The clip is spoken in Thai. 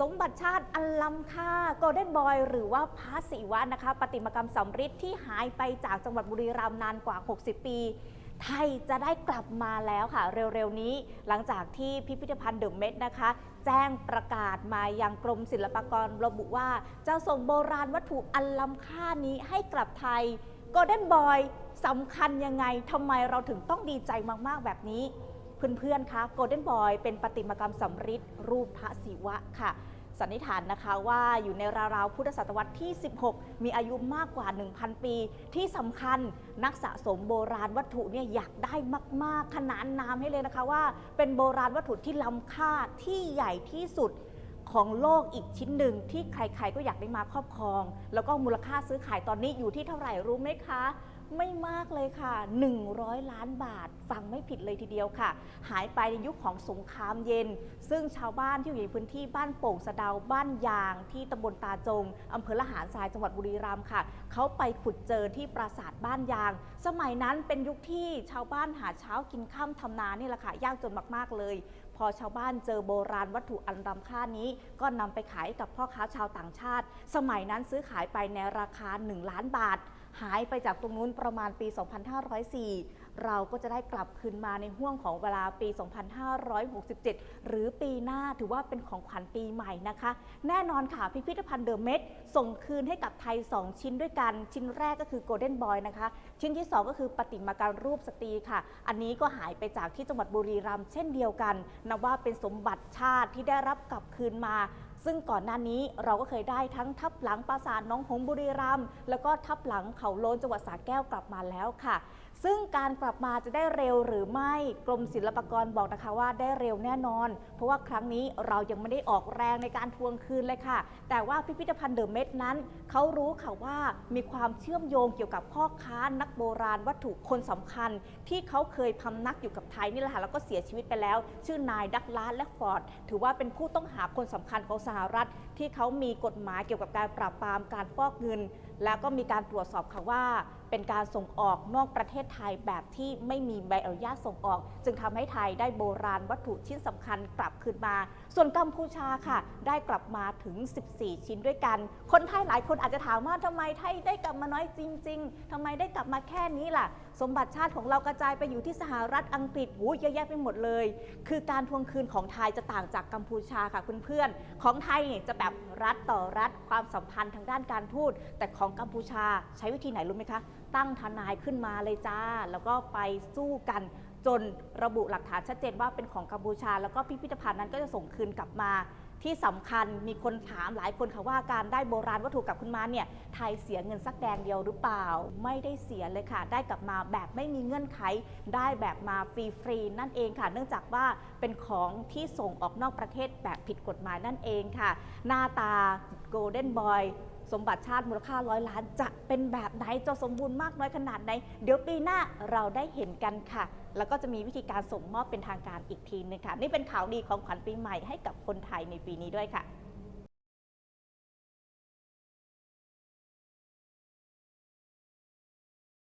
สมบัติชาติอันล้ำค่าโกลเด้นบอยหรือว่าพระศิวะนะคะปฏิมากรรมสำริดที่หายไปจากจังหวัดบุรีรัมย์นานกว่า 60 ปี ไทยจะได้กลับมาแล้วค่ะ เร็วๆนี้ หลังจากที่พิพิธภัณฑ์เดอะเม็ดนะคะ แจ้งประกาศมายังกรมศิลปากรระบุว่าจะส่งโบราณวัตถุอันล้ำค่านี้ให้กลับไทยโกลเด้นบอยสำคัญยังไงทำไมเราถึงต้องดีใจมากๆแบบนี้ เพื่อนๆคะโกลเด้นบอยเป็นประติมากรรมสำริดรูปพระศิวะค่ะ สันนิษฐานนะคะว่าอยู่ในราวๆพุทธศตวรรษที่ 16 มีอายุมากกว่า 1,000 ปี ที่สำคัญนักสะสมโบราณวัตถุเนี่ยอยากได้มากๆ ขนานนามให้เลยนะคะว่า เป็นโบราณวัตถุที่ล้ำค่าที่ใหญ่ที่สุดของโลกอีกชิ้นหนึ่งที่ใครๆก็อยากได้มาครอบครอง แล้วก็มูลค่าซื้อขายตอนนี้อยู่ที่เท่าไหร่รู้ไหมคะ ไม่มากเลยค่ะ 100 ล้านบาท ฟังไม่ผิดเลยทีเดียวค่ะ หายไปในยุคของสงครามเย็น ซึ่งชาวบ้านที่อยู่ในพื้นที่บ้านโป่งสะดาวบ้านยาง ที่ตำบลตาจงอำเภอละหารทรายจังหวัดบุรีรัมย์ค่ะ เขาไปขุดเจอที่ปราสาทบ้านยาง สมัยนั้นเป็นยุคที่ชาวบ้านหาเช้ากินข้ามทำนานี่แหละค่ะยากจนมากๆเลยพอชาวบ้านเจอโบราณวัตถุอันล้ำค่านี้ ก็นำไปขายกับพ่อค้าชาวต่างชาติ สมัยนั้นซื้อขายไปในราคา 1 ล้านบาท หายไปจากตรงนู้นประมาณปี 2504 เราก็จะได้กลับคืนมาในห่วงของเวลาปี 2567 หรือปีหน้าถือว่าเป็นของขวัญปีใหม่นะคะ แน่นอนค่ะพิพิธภัณฑ์เดอะเม็ดส่งคืนให้กับไทย 2 ชิ้นด้วยกัน ชิ้นแรกก็คือโกลเด้นบอยนะคะ ชิ้นที่ 2 ก็คือปฏิมากรรรูปสตรีค่ะ อันนี้ก็หายไปจากที่จังหวัดบุรีรัมย์เช่นเดียวกันนับว่าเป็นสมบัติชาติที่ได้รับกลับคืนมา ซึ่งก่อนหน้านี้เราก็เคยได้ทั้งทับหลังปราสาทน้องหงส์บุรีรัมย์แล้วก็ทับหลังเขาโลนจังหวัดสระแก้วกลับมาแล้วค่ะ ซึ่งการกลับมาจะได้เร็วหรือไม่กรมศิลปากรบอกนะคะว่าได้เร็วแน่นอน เพราะว่าครั้งนี้เรายังไม่ได้ออกแรงในการทวงคืนเลยค่ะ แต่ว่าพิพิธภัณฑ์เดอะเม็ดนั้นเขารู้ค่ะว่ามีความเชื่อมโยงเกี่ยวกับพ่อค้านักโบราณวัตถุคนสำคัญ ที่เขาเคยพำนักอยู่กับไทยนี่แหละค่ะแล้วก็เสียชีวิตไปแล้ว ชื่อนายดักลาสและฟอร์ดถือว่าเป็นผู้ต้องหาคนสำคัญของสหหรัฐที่เขามีกฎหมายเกี่ยวกับการปราบปรามการฟอกเงินแล้วก็มีการตรวจสอบค่ะว่า เป็นการส่งออกนอกประเทศไทยแบบที่ไม่มีใบอนุญาตส่งออก จึงทำให้ไทยได้โบราณวัตถุชิ้นสำคัญกลับคืนมา ส่วนกัมพูชาค่ะ ได้กลับมาถึง 14 ชิ้นด้วยกัน คนไทยหลายคนอาจจะถามว่าทำไมไทยได้กลับมาน้อยจริง ๆทำไมได้กลับมาแค่นี้ล่ะ สมบัติชาติของเรากระจายไปอยู่ที่สหรัฐอังกฤษหูเยอะแยะไปหมดเลย คือการทวงคืนของไทยจะต่างจากกัมพูชาค่ะเพื่อนๆของไทยเนี่ยจะแบบรัฐต่อรัฐความสัมพันธ์ทางด้านการทูตแต่ของของกัมพูชาใช้วิธีไหนรู้ไหมคะ ตั้งทนายขึ้นมาเลยจ้า แล้วก็ไปสู้กันจนระบุหลักฐานชัดเจนว่าเป็นของกัมพูชา แล้วก็พิพิธภัณฑ์นั้นก็จะส่งคืนกลับมา ที่สำคัญมีคนถามหลายคนค่ะว่าการได้โบราณวัตถุกลับคืนมาเนี่ยไทยเสียเงินสักแดงเดียวหรือเปล่า ไม่ได้เสียเลยค่ะ ได้กลับมาแบบไม่มีเงื่อนไข ได้แบบมาฟรีๆนั่นเองค่ะ เนื่องจากว่าเป็นของที่ส่งออกนอกประเทศแบบผิดกฎหมายนั่นเองค่ะ หน้าตาโกลเด้นบอย สมบัติชาติมูลค่าร้อยล้านจะเป็นแบบไหนจะสมบูรณ์มากน้อยขนาดไหนเดี๋ยวปีหน้าเราได้เห็นกันค่ะ แล้วก็จะมีวิธีการส่งมอบเป็นทางการอีกทีนึงค่ะ นี่เป็นข่าวดีของขวัญปีใหม่ให้กับคนไทยในปีนี้ด้วยค่ะ